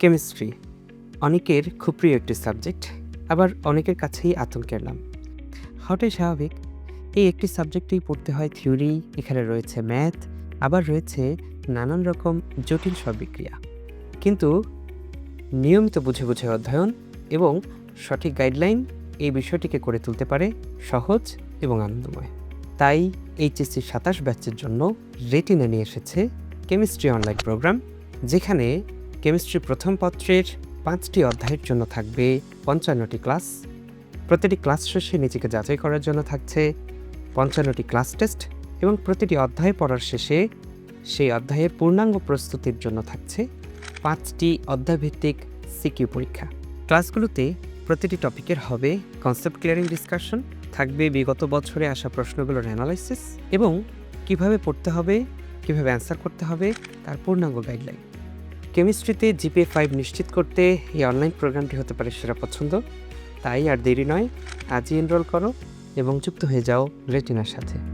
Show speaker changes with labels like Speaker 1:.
Speaker 1: Chemistry. অনেকের খুব প্রিয় একটি সাবজেক্ট, আবার অনেকের কাছেই আতঙ্কের নাম হওয়াটাই স্বাভাবিক, এই একটি সাবজেক্টেই পড়তে হয় থিওরি, এখানে রয়েছে ম্যাথ, আবার রয়েছে নানান রকম জটিল সব বিক্রিয়া কিন্তু নিয়মিত বুঝে বুঝে অধ্যয়ন এবং সঠিক গাইডলাইন এই বিষয়টিকে করে তুলতে পারে সহজ এবং আনন্দময়। তাই এইচএসসি সাতাশ ব্যাচের জন্য রেটিনা নিয়ে এসেছে কেমিস্ট্রি অনলাইন প্রোগ্রাম, যেখানে কেমিস্ট্রি প্রথম পত্রের পাঁচটি অধ্যায়ের জন্য থাকবে পঞ্চান্নটি ক্লাস। প্রতিটি ক্লাস শেষে নিজেকে যাচাই করার জন্য থাকছে পঞ্চান্নটি ক্লাস টেস্ট এবং প্রতিটি অধ্যায় পড়ার শেষে সেই অধ্যায়ের পূর্ণাঙ্গ প্রস্তুতির জন্য থাকছে পাঁচটি অধ্যায়ভিত্তিক সিকিউ পরীক্ষা। ক্লাসগুলোতে প্রতিটি টপিকের হবে কনসেপ্ট ক্লিয়ারিং ডিসকাশন থাকবে বিগত বছরে আসা প্রশ্নগুলোর অ্যানালাইসিস এবং কীভাবে পড়তে হবে, কীভাবে অ্যান্সার করতে হবে, তার পূর্ণাঙ্গ গাইডলাইন কেমিস্ট্রিতে জিপিএ ফাইভ নিশ্চিত করতে এই অনলাইন প্রোগ্রামটি হতে পারে সেরা পছন্দ। তাই আর দেরি নয়, আজই এনরোল করো এবং যুক্ত হয়ে যাও রেটিনার সাথে।